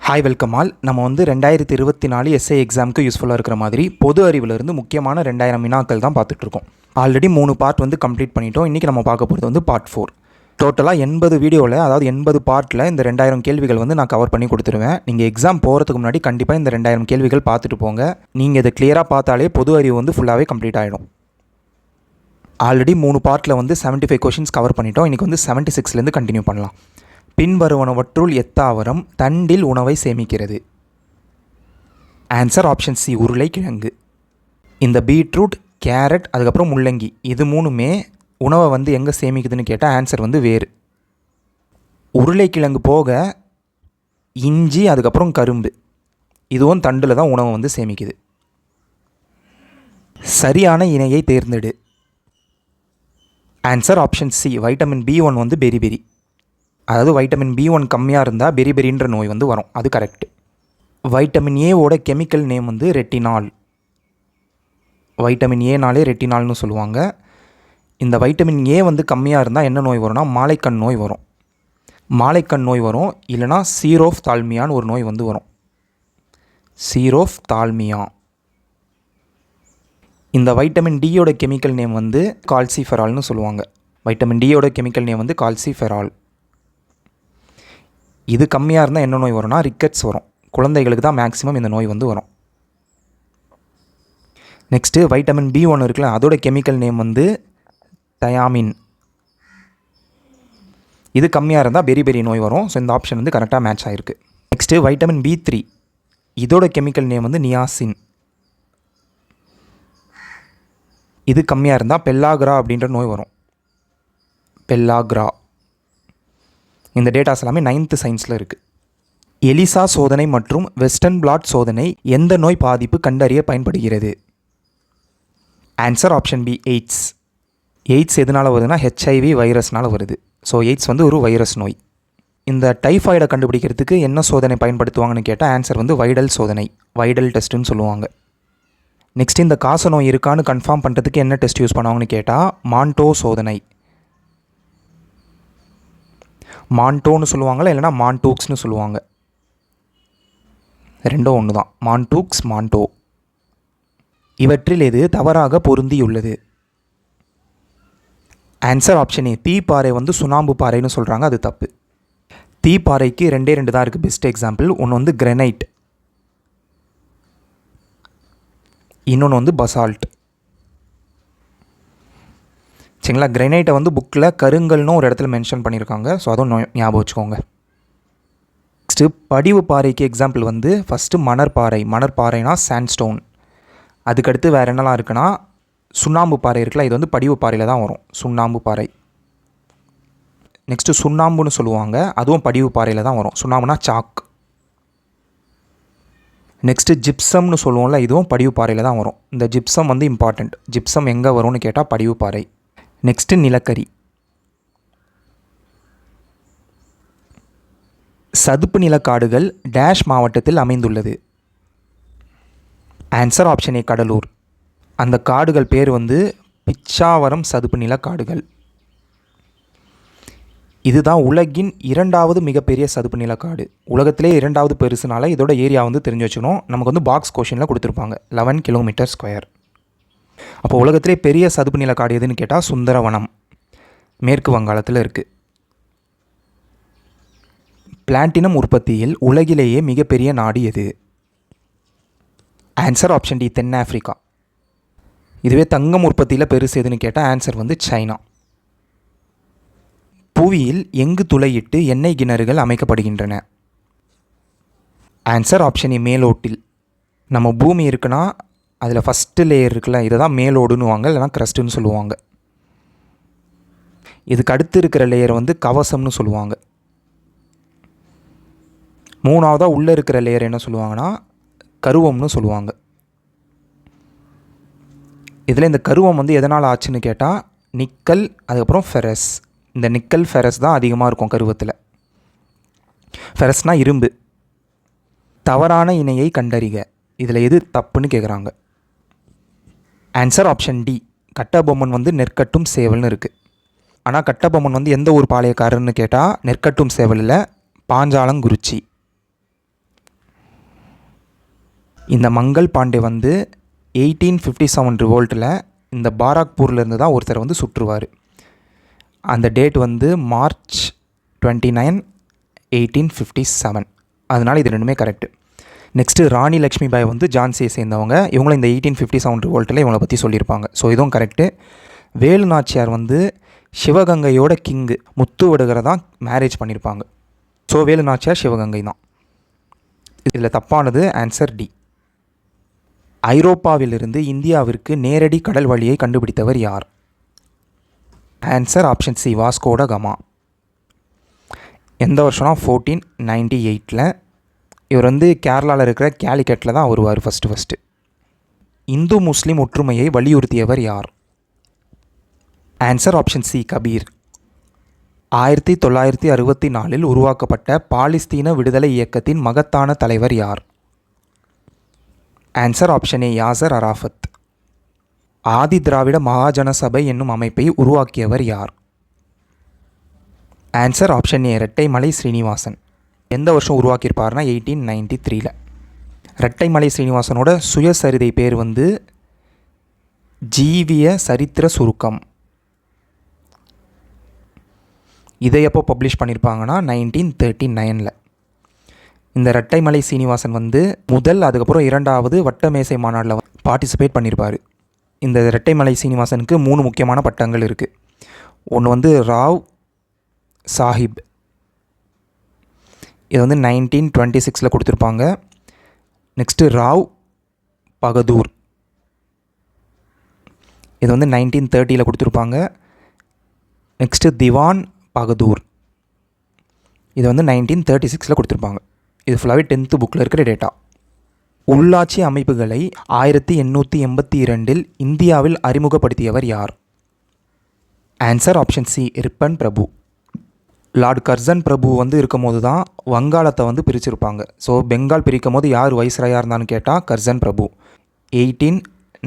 Hi welcome all நம்ம வந்து ரெண்டாயிரத்தி இருபத்தி நாலு எஸ்ஐ எக்ஸாமுக்கு யூஸ்ஃபுல்லாக இருக்கிற மாதிரி பொது அறிவிலிருந்து முக்கியமான ரெண்டாயிரம் வினாக்கள் தான் பார்த்துட்ருக்கோம் ஆல்ரெடி மூணு பார்ட் வந்து கம்ப்ளீட் பண்ணிட்டோம். இன்றைக்கி நம்ம பார்க்க போகிறது வந்து பார்ட் ஃபோர் டோட்டலாக எண்பது வீடியோவில் அதாவது எண்பது பார்ட்டில் இந்த ரெண்டாயிரம் கேள்விகள் வந்து நான் கவர் பண்ணி கொடுத்துருவேன். நீங்கள் எக்ஸாம் போகிறதுக்கு முன்னாடி கண்டிப்பாக இந்த ரெண்டாயிரம் கேள்விகள் பார்த்துட்டு போங்க. நீங்கள் இதை கிளியராக பார்த்தாலே பொது அறிவு வந்து ஃபுல்லாகவே கம்ப்ளீட் ஆகிடும் ஆல்ரெடி மூணு பார்ட்டில் வந்து 75 ஃபைவ் கொஷின்ஸ் கவர் பண்ணிட்டோம். இன்றைக்கி வந்து செவன்ட்டி சிக்ஸ்லேருந்து கண்டினியூ பண்ணலாம். பின்வருவனவற்றுள் எத்தாவரம் தண்டில் உணவை சேமிக்கிறது? ஆன்சர் ஆப்ஷன் சி உருளைக்கிழங்கு. இந்த பீட்ரூட் கேரட் அதுக்கப்புறம் முள்ளங்கி இது மூணுமே உணவை வந்து எங்கே சேமிக்குதுன்னு கேட்டால் ஆன்சர் வந்து வேறு. உருளைக்கிழங்கு போக இஞ்சி அதுக்கப்புறம் கரும்பு. இதுவும் தண்டில் தான் உணவை வந்து சேமிக்குது. சரியான இணையை தேர்ந்தெடு. Answer option C vitamin B one வந்து பெரி பெரி அதாவது வைட்டமின் பி ஒன் கம்மியாக இருந்தால் பெரி பெரின்ற நோய் வந்து வரும். அது கரெக்ட் வைட்டமின் ஏவோட கெமிக்கல் நேம் வந்து ரெட்டினால் வைட்டமின் ஏனாலே ரெட்டினால்னு சொல்லுவாங்க. இந்த வைட்டமின் ஏ வந்து கம்மியாக இருந்தால் என்ன நோய் வரும்னா மாலைக்கண் நோய் வரும். மாலைக்கண் நோய் வரும். இல்லைனா சீரோஃப் தாழ்மியான்னு ஒரு நோய் வந்து வரும். சீரோஃப் தாழ்மியா இந்த வைட்டமின் டியோட கெமிக்கல் நேம் வந்து கால்சிஃபெரால்னு சொல்லுவாங்க. வைட்டமின் டியோட கெமிக்கல் நேம் வந்து கால்சிஃபெரால் இது கம்மியாக இருந்தால் என்ன நோய் வரும்னா ரிக்கெட்ஸ் வரும். குழந்தைகளுக்கு தான் மேக்ஸிமம் இந்த நோய் வந்து வரும். நெக்ஸ்ட்டு வைட்டமின் பி ஒன்று இருக்குல்ல அதோட கெமிக்கல் நேம் வந்து தயாமின் இது கம்மியாக இருந்தால் பெரி பெரிய நோய் வரும். ஸோ இந்த ஆப்ஷன் வந்து கரெக்டாக மேட்ச் ஆகிருக்கு நெக்ஸ்ட்டு வைட்டமின் பி த்ரீ இதோட கெமிக்கல் நேம் வந்து நியாசின் இது கம்மியாக இருந்தால் பெல்லாகிரா அப்படின்ற நோய் வரும். பெல்லாக்ரா. இந்த டேட்டாஸ் எல்லாமே நைன்த்து சயின்ஸில் இருக்குது எலிசா சோதனை மற்றும் வெஸ்டர்ன் பிளாட் சோதனை எந்த நோய் பாதிப்பு கண்டறிய பயன்படுகிறது? Answer option B AIDS. AIDS எதனால் வருதுன்னா ஹெச்ஐவி வைரஸ்னால் வருது. ஸோ எய்ட்ஸ் வந்து ஒரு வைரஸ் நோய். இந்த டைஃபாய்டை கண்டுபிடிக்கிறதுக்கு என்ன சோதனை பயன்படுத்துவாங்கன்னு கேட்டால் ஆன்சர் வந்து வைடல் சோதனை. வைடல் டெஸ்ட்டுன்னு சொல்லுவாங்க. நெக்ஸ்ட் இந்த காச நோய் இருக்கான்னு கன்ஃபார்ம் பண்ணுறதுக்கு என்ன டெஸ்ட் யூஸ் பண்ணுவாங்கன்னு கேட்டால் மான்டோ சோதனை. மான்டோன்னு சொல்லுவாங்களா இல்லைனா மான்டூக்ஸ்னு சொல்லுவாங்க. ரெண்டும் ஒன்று தான் மான்டூக்ஸ் மான்டோ இவற்றில் எது தவறாக பொருந்தியுள்ளது? ஆன்சர் ஆப்ஷன் ஏ தீப்பாறை வந்து சுண்ணாம்பு பாறைன்னு சொல்கிறாங்க அது தப்பு. தீப்பாறைக்கு ரெண்டே ரெண்டு தான் இருக்குது பெஸ்ட் எக்ஸாம்பிள் ஒன்று வந்து கிரெனைட் இன்னொன்று வந்து பசால்ட் சரிங்களா? கிரெனைட்டை வந்து புக்கில் கருங்கல்னு ஒரு இடத்துல மென்ஷன் பண்ணியிருக்காங்க. ஸோ அதுவும் ஞாபகம் வச்சுக்கோங்க. நெக்ஸ்ட்டு படிவு பாறைக்கு எக்ஸாம்பிள் வந்து ஃபஸ்ட்டு மணற்பாறை. மணற்பாறைனா சாண்ட்ஸ்டோன் அதுக்கடுத்து வேறு என்னலாம் இருக்குன்னா சுண்ணாம்பு பாறை இருக்குல்ல இது வந்து படிவு பாறையில் தான் வரும். சுண்ணாம்பு பாறை. நெக்ஸ்ட்டு சுண்ணாம்புன்னு சொல்லுவாங்க. அதுவும் படிவு பாறையில் தான் வரும். சுண்ணாம்புனா சாக் நெக்ஸ்ட்டு ஜிப்சம்னு சொல்லுவோம்ல இதுவும் படிவு பாறையில் தான் வரும். இந்த ஜிப்சம் வந்து இம்பார்ட்டண்ட் ஜிப்சம் எங்கே வரும்னு கேட்டால் படிவு பாறை. நெக்ஸ்ட்டு நிலக்கரி. சதுப்பு நிலக்காடுகள் டேஷ் மாவட்டத்தில் அமைந்துள்ளது. ஆன்சர் ஆப்ஷன் ஏ கடலூர். அந்த காடுகள் பேர் வந்து பிச்சாவரம் சதுப்பு நிலக்காடுகள். இதுதான் உலகின் இரண்டாவது மிகப்பெரிய சதுப்பு நிலக்காடு உலகத்திலே இரண்டாவது பெருசுனால இதோட ஏரியா வந்து தெரிஞ்சு வச்சுக்கணும். நமக்கு வந்து பாக்ஸ் கொஷினில் கொடுத்துருப்பாங்க. லெவன் கிலோமீட்டர் ஸ்கொயர் அப்போ உலகத்திலே பெரிய சதுப்பு நிலக்காடு எதுன்னு கேட்டால் சுந்தரவனம். மேற்கு வங்காளத்தில் இருக்குது பிளாட்டினம் உற்பத்தியில் உலகிலேயே மிகப்பெரிய நாடு எது? ஆன்சர் ஆப்ஷன் டி தென் ஆஃப்ரிக்கா இதுவே தங்கம் உற்பத்தியில் பெருசு எதுன்னு கேட்டால் ஆன்சர் வந்து சைனா. புவியில் எங்கு துளையிட்டு எண்ணெய் கிணறுகள் அமைக்கப்படுகின்றன? ஆன்சர் ஆப்ஷன் ஏ மேலோட்டில். நம்ம பூமி இருக்குன்னா அதில் ஃபஸ்ட்டு லேயர் இருக்குல்ல இதை தான் மேலோடுன்னுவாங்க இல்லைனா க்ரஸ்ட்டுன்னு சொல்லுவாங்க. இதுக்கு அடுத்து இருக்கிற லேயர் வந்து கவசம்னு சொல்லுவாங்க. மூணாவதாக உள்ளே இருக்கிற லேயர் என்ன சொல்லுவாங்கன்னா கருவம்னு சொல்லுவாங்க. இதில் இந்த கருவம் வந்து எதனால் ஆச்சுன்னு கேட்டால் நிக்கல் அதுக்கப்புறம் ஃபெரஸ் இந்த நிக்கல் ஃபெரஸ் தான் அதிகமாக இருக்கும் கருவத்தில். ஃபெரஸ்னால் இரும்பு. தவறான இணையை கண்டறிக. இதில் எது தப்புன்னு கேட்குறாங்க ஆன்சர் ஆப்ஷன் டி கட்டபொம்மன் வந்து நெற்கட்டும் சேவல்னு இருக்குது ஆனால் கட்டபொம்மன் வந்து எந்த ஊர் பாளையக்காரர்னு கேட்டால் நெற்கட்டும் சேவலில் பாஞ்சாலங்குறிச்சி. இந்த மங்கள் பாண்டே வந்து எயிட்டீன் ஃபிஃப்டி செவன் ரிவோல்ட்டில் இந்த பாராக்பூர்லேருந்து தான் ஒருத்தர் வந்து சுற்றுவார். அந்த டேட் வந்து March twenty nine eighteen fifty seven அதனால் இது ரெண்டுமே கரெக்டு நெக்ஸ்ட்டு ராணி லக்ஷ்மி பாய் வந்து ஜான்சியை சேர்ந்தவங்க. இவங்களும் இந்த எயிட்டீன் ஃபிஃப்டி செவன் ரிவோல்ட்டில் இவங்களை பற்றி சொல்லியிருப்பாங்க. ஸோ இதுவும் கரெக்டு வேலு நாச்சியார் வந்து சிவகங்கையோட கிங்கு முத்து வடுகரை தான் மேரேஜ் பண்ணியிருப்பாங்க ஸோ வேலு நாச்சியார் சிவகங்கை தான். இதில் தப்பானது ஆன்சர் டி ஐரோப்பாவிலிருந்து இந்தியாவிற்கு நேரடி கடல் வழியை கண்டுபிடித்தவர் யார்? Answer option C Vasco da Gama எந்த வருஷம்னா ஃபோர்டீன் நைன்டி எயிட்டில் இவர் வந்து கேரளாவில் இருக்கிற கேலிக்கட்டில் தான் வருவார் ஃபஸ்ட்டு ஃபஸ்ட்டு இந்து முஸ்லீம் ஒற்றுமையை வலியுறுத்தியவர் யார்? Answer option C Kabir. ஆயிரத்தி தொள்ளாயிரத்தி அறுபத்தி நாலில் உருவாக்கப்பட்ட பாலிஸ்தீன விடுதலை இயக்கத்தின் மகத்தான தலைவர் யார்? Answer option A Yasser Arafat. Adi Dravida Mahajana Sabha என்னும் அமைப்பை உருவாக்கியவர் யார்? Answer option A Rettaimalai Srinivasan. எந்த வருஷம் உருவாக்கியிருப்பார்னா எயிட்டீன் நைன்டி த்ரீல ரெட்டைமலை ஸ்ரீனிவாசனோட சுயசரிதை பேர் வந்து ஜீவிய சரித்திர சுருக்கம். இதை எப்போ பப்ளிஷ் பண்ணியிருப்பாங்கன்னா நைன்டீன் தேர்ட்டி நைனில் இந்த ரெட்டைமலை சீனிவாசன் வந்து முதல் அதுக்கப்புறம் இரண்டாவது வட்டமேசை மாநாட்டில் பார்ட்டிசிபேட் பண்ணியிருப்பார் இந்த ரெட்டைமலை சீனிவாசனுக்கு மூணு முக்கியமான பட்டங்கள் இருக்குது ஒன்று வந்து ராவ் சாஹிப். இது வந்து நைன்டீன் டுவெண்ட்டி சிக்ஸில் கொடுத்துருப்பாங்க. நெக்ஸ்ட்டு ராவ் பகதூர். இது வந்து நைன்டீன் தேர்ட்டியில் கொடுத்துருப்பாங்க. நெக்ஸ்ட்டு திவான் பகதூர். இது வந்து நைன்டீன் தேர்ட்டி சிக்ஸில் கொடுத்துருப்பாங்க. இது ஃபுல்லாகவே டென்த்து புக்கில் இருக்கிற டேட்டா உள்ளாட்சி அமைப்புகளை ஆயிரத்தி எண்ணூற்றி எண்பத்தி இரண்டில் இந்தியாவில் அறிமுகப்படுத்தியவர் யார்? ஆன்சர் ஆப்ஷன் சி ரிப்பன் பிரபு லார்ட் கர்சன் பிரபு வந்து இருக்கும்போது தான் வங்காளத்தை வந்து பிரிச்சிருப்பாங்க. ஸோ பெங்கால் பிரிக்கும் போது யார் வைஸ்ராயாக இருந்தான்னு கேட்டால் கர்சன் பிரபு எயிட்டீன்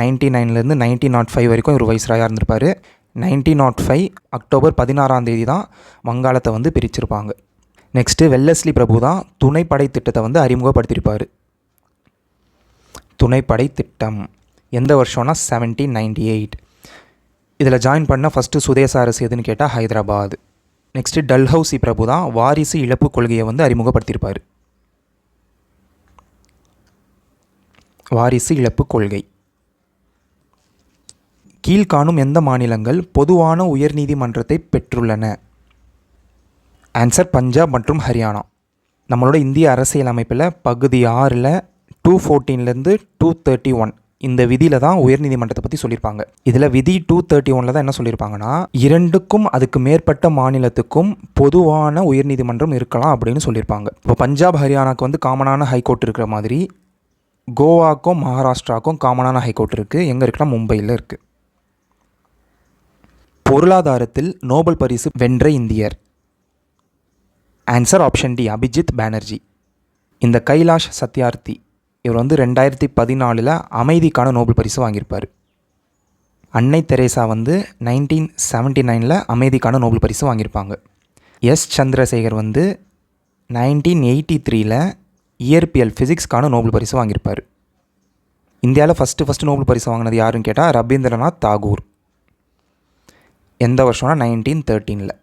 நைன்டி நைன்லேருந்து நைன்டீன் நாட் ஃபைவ் வரைக்கும் இவர் வைஸ்ராயாக இருந்திருப்பார். நைன்டீன் நாட் ஃபைவ் அக்டோபர் பதினாறாம் தேதி தான் வங்காளத்தை வந்து பிரிச்சிருப்பாங்க. நெக்ஸ்ட்டு வெல்லஸ்லி பிரபு தான் துணைப்படை திட்டத்தை வந்து அறிமுகப்படுத்தியிருப்பார். துணைப்படை திட்டம். எந்த வருஷம்னா செவன்டீன் நைன்டி எயிட் இதில் ஜாயின் பண்ண ஃபஸ்ட்டு சுதேச அரசு எதுன்னு கேட்டால் ஹைதராபாத். நெக்ஸ்ட்டு டல்ஹவுசி பிரபு தான் வாரிசு இழப்பு கொள்கையை வந்து அறிமுகப்படுத்தியிருப்பார். வாரிசு இழப்பு கொள்கை. கீழ்காணும் எந்த மாநிலங்கள் பொதுவான உயர்நீதிமன்றத்தை பெற்றுள்ளன? ஆன்சர் பஞ்சாப் மற்றும் ஹரியானா. நம்மளோட இந்திய அரசியல் அமைப்பில் பகுதி ஆறில் டூ ஃபோர்டீன்லேருந்து டூ தேர்ட்டி ஒன் இந்த விதியில் தான் உயர்நீதிமன்றத்தை பற்றி சொல்லியிருப்பாங்க. இதில் விதி டூ தேர்ட்டி ஒனில் தான் என்ன சொல்லியிருப்பாங்கன்னா இரண்டுக்கும் அதுக்கு மேற்பட்ட மாநிலத்துக்கும் பொதுவான உயர்நீதிமன்றம் இருக்கலாம் அப்படின்னு சொல்லியிருப்பாங்க. இப்போ பஞ்சாப் ஹரியானாக்கு வந்து காமனான ஹைகோர்ட் இருக்கிற மாதிரி கோவாக்கும் மகாராஷ்டிராக்கும் காமனான ஹைகோர்ட் இருக்குது எங்கே இருக்குன்னா மும்பையில் இருக்குது பொருளாதாரத்தில் நோபல் பரிசு வென்ற இந்தியர். Answer option D Abhijit Banerjee இந்த கைலாஷ் சத்யார்த்தி இவர் வந்து ரெண்டாயிரத்தி பதினாலில் அமைதிக்கான நோபல் பரிசு வாங்கியிருப்பார். அன்னை தெரேசா வந்து நைன்டீன் செவன்ட்டி நைனில் அமைதிக்கான நோபல் பரிசு வாங்கியிருப்பாங்க. எஸ் சந்திரசேகர் வந்து நைன்டீன் எயிட்டி த்ரீயில் இயற்பியல் ஃபிசிக்ஸ்க்கான நோபல் பரிசு வாங்கியிருப்பார். இந்தியாவில் ஃபஸ்ட்டு ஃபஸ்ட்டு நோபல் பரிசு வாங்கினது யாருன்னு கேட்டால் ரபீந்திரநாத் தாகூர். எந்த வருஷம்னா நைன்டீன் தேர்ட்டீனில்.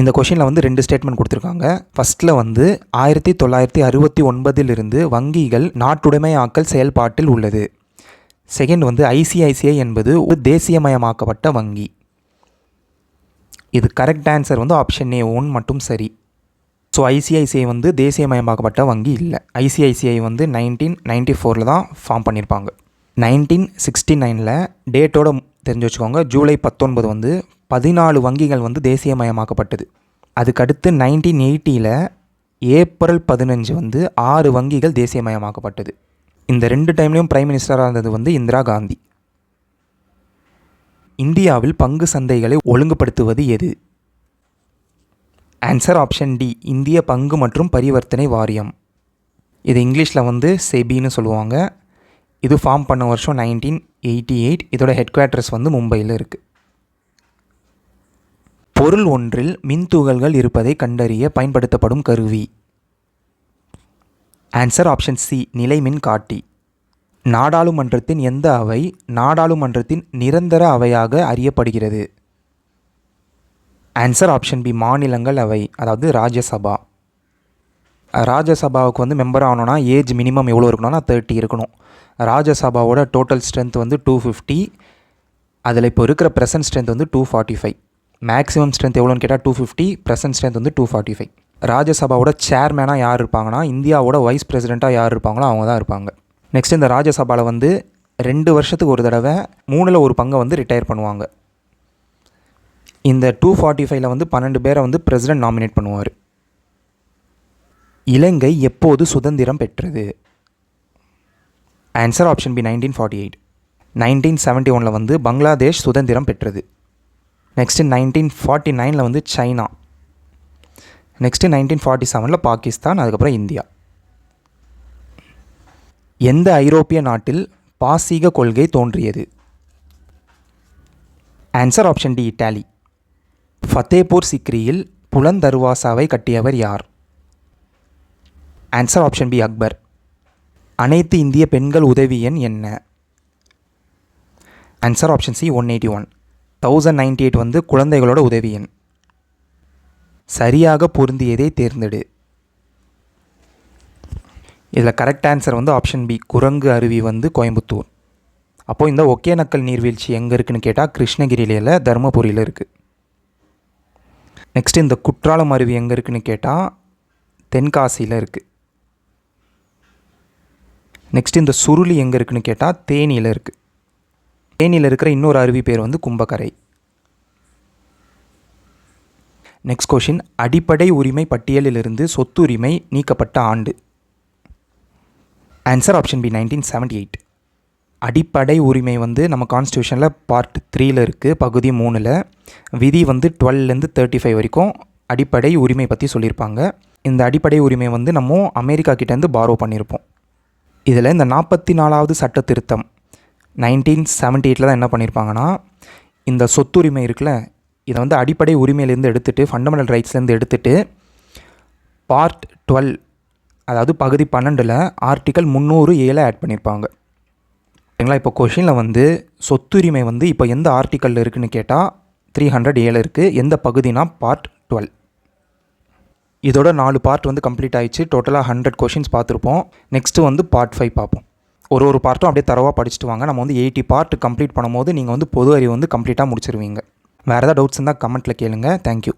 இந்த கொஷினில் வந்து ரெண்டு ஸ்டேட்மெண்ட் கொடுத்துருக்காங்க. ஃபஸ்ட்டில் வந்து ஆயிரத்தி தொள்ளாயிரத்தி அறுபத்தி ஒன்பதிலிருந்து வங்கிகள் நாட்டுடைமையாக்கல் செயல்பாட்டில் உள்ளது. செகண்ட் வந்து ஐசிஐசிஐ என்பது ஒரு தேசியமயமாக்கப்பட்ட வங்கி. இது கரெக்ட் ஆன்சர் வந்து ஆப்ஷன் ஏ ஒன் மட்டும் சரி. ஸோ ஐசிஐசிஐ வந்து தேசியமயமாக்கப்பட்ட வங்கி இல்லை. ஐசிஐசிஐ வந்து நைன்டீன் நைன்டி ஃபோரில் தான் ஃபார்ம் பண்ணியிருப்பாங்க நைன்டீன் சிக்ஸ்டி நைனில் டேட்டோட தெரிஞ்சு வச்சுக்கோங்க. ஜூலை பத்தொன்பது வந்து பதினாலு வங்கிகள் வந்து தேசியமயமாக்கப்பட்டது. அதுக்கடுத்து நைன்டீன் எயிட்டியில் ஏப்ரல் பதினஞ்சு வந்து ஆறு வங்கிகள் தேசியமயமாக்கப்பட்டது. இந்த ரெண்டு டைம்லேயும் பிரைம் மினிஸ்டராக இருந்தது வந்து இந்திரா காந்தி. இந்தியாவில் பங்கு சந்தைகளை ஒழுங்குபடுத்துவது எது? ஆன்சர் ஆப்ஷன் டி இந்திய பங்கு மற்றும் பரிவர்த்தனை வாரியம். இது இங்கிலீஷில் வந்து செபின்னு சொல்லுவாங்க. இது ஃபார்ம் பண்ண வருஷம் நைன்டீன் எயிட்டி எயிட் இதோட ஹெட் குவார்ட்டர்ஸ் வந்து மும்பையில் இருக்குது பொருள் ஒன்றில் மின்துகள்கள் இருப்பதை கண்டறிய பயன்படுத்தப்படும் கருவி. ஆன்சர் ஆப்ஷன் சி நிலைமின் காட்டி நாடாளுமன்றத்தின் எந்த அவை நாடாளுமன்றத்தின் நிரந்தர அவையாக அறியப்படுகிறது? ஆன்சர் ஆப்ஷன் பி மாநிலங்கள் அவை அதாவது ராஜ்யசபா. ராஜ்யசபாவுக்கு வந்து மெம்பர் ஆகணும்னா ஏஜ் மினிமம் எவ்வளோ இருக்கணும்னா தேர்ட்டி இருக்கணும். ராஜ்யசபாவோட டோட்டல் ஸ்ட்ரென்த் வந்து டூ ஃபிஃப்டி அதில் இப்போ இருக்கிற ப்ரெசன்ட் ஸ்ட்ரென்த் வந்து two forty five maximum strength எவ்வளோன்னு கேட்டால் டூ ஃபிஃப்டி ப்ரெசன்ட் ஸ்ட்ரென்த் வந்து டூ ஃபார்ட்டி ஃபைவ் ராஜ்யசபாவோட சேர்மேனாக யார் இருப்பாங்கன்னா இந்தியாவோட வைஸ் பிரசிடெண்ட்டாக யார் இருப்பாங்களோ அவங்க தான் இருப்பாங்க. நெக்ஸ்ட் இந்த ராஜ்யசபாவில் வந்து ரெண்டு வருஷத்துக்கு ஒரு தடவை மூணில் ஒரு பங்கை வந்து ரிட்டையர் பண்ணுவாங்க. இந்த டூ ஃபார்ட்டி ஃபைவ்ல வந்து பன்னெண்டு பேரை வந்து பிரசிடென்ட் நாமினேட் பண்ணுவார். இலங்கை எப்போது சுதந்திரம் பெற்றது? Answer option B nineteen forty eight nineteen seventy ஒனில் வந்து பங்களாதேஷ் சுதந்திரம் பெற்றது. நெக்ஸ்ட்டு நைன்டீன் ஃபார்ட்டி நைனில் வந்து சைனா. நெக்ஸ்ட்டு நைன்டீன் ஃபார்ட்டி செவனில் பாகிஸ்தான் அதுக்கப்புறம் இந்தியா. எந்த ஐரோப்பிய நாட்டில் பாசீக கொள்கை தோன்றியது? Answer option D Italy Fatehpur சிக்ரியில் புலந்தர்வாசாவை கட்டியவர் யார்? Answer option B Akbar. அனைத்து இந்திய பெண்கள் உதவி எண் என்ன? Answer option C one eighty one thousand ninety eight வந்து குழந்தைகளோட உதவி எண். சரியாக பொருந்தியதை தேர்ந்தெடு. இதில் கரெக்ட் ஆன்சர் வந்து ஆப்ஷன் பி குரங்கு அருவி வந்து கோயம்புத்தூர். அப்போது இந்த ஒகேனக்கல் நீர்வீழ்ச்சி எங்கே இருக்குதுன்னு கேட்டால் கிருஷ்ணகிரியில் தருமபுரியில் இருக்குது நெக்ஸ்ட் இந்த குற்றாலம் அருவி எங்கே இருக்குதுன்னு கேட்டால் தென்காசியில் இருக்குது நெக்ஸ்ட் இந்த சுருளி எங்கே இருக்குதுன்னு கேட்டால் தேனியில் இருக்குது தேனியில் இருக்கிற இன்னொரு அருவி பேர் வந்து கும்பக்கரை. நெக்ஸ்ட் கொஷின் அடிப்படை உரிமை பட்டியலிலிருந்து சொத்துரிமை நீக்கப்பட்ட ஆண்டு. Answer option B nineteen seventy eight அடிப்படை உரிமை வந்து நம்ம கான்ஸ்டியூஷனில் பார்ட் த்ரீயில் இருக்குது பகுதி மூணில். விதி வந்து டுவெல்லேருந்து தேர்ட்டி ஃபைவ் வரைக்கும் அடிப்படை உரிமை பற்றி சொல்லியிருப்பாங்க இந்த அடிப்படை உரிமை வந்து நம்ம அமெரிக்கா கிட்டேருந்து பாரோ பண்ணியிருப்போம் இதில் இந்த நாற்பத்தி நாலாவது சட்ட திருத்தம். நைன்டீன் செவன்ட்டி எயிட்டில் தான் என்ன பண்ணியிருப்பாங்கன்னா இந்த சொத்துரிமை இருக்குல்ல இதை வந்து அடிப்படை உரிமையிலேருந்து எடுத்துகிட்டு ஃபண்டமெண்டல் ரைட்ஸ்லேருந்து எடுத்துகிட்டு பார்ட் டுவெல் அதாவது பகுதி பன்னெண்டில் ஆர்டிக்கல் முந்நூறு ஏழை ஆட் பண்ணியிருப்பாங்க சரிங்களா? இப்போ கொஷினில் வந்து சொத்துரிமை வந்து இப்போ எந்த ஆர்டிக்கலில் இருக்குதுன்னு கேட்டால் த்ரீ ஹண்ட்ரட் ஏழு இருக்குது எந்த பகுதினா பார்ட் டுவெல் இதோட நாலு பார்ட் வந்து கம்ப்ளீட் ஆயிடுச்சு. டோட்டலாக ஹண்ட்ரட் கொஷின்ஸ் பார்த்துருப்போம். நெக்ஸ்ட்டு வந்து பார்ட் ஃபைவ் பார்ப்போம். ஒரு ஒரு பார்ட்டும் அப்படியே தரவாக படிச்சுட்டு வாங்க. நம்ம வந்து எயிட்டி பார்ட் கம்ப்ளீட் பண்ணும்போது நீங்கள் வந்து பொது அறிவு வந்து கம்ப்ளீட்டாக முடிச்சிருவீங்க. வேறு ஏதாவது டவுட்ஸ் இருந்தால் கமெண்ட்டில் கேளுங்கள் தேங்க்யூ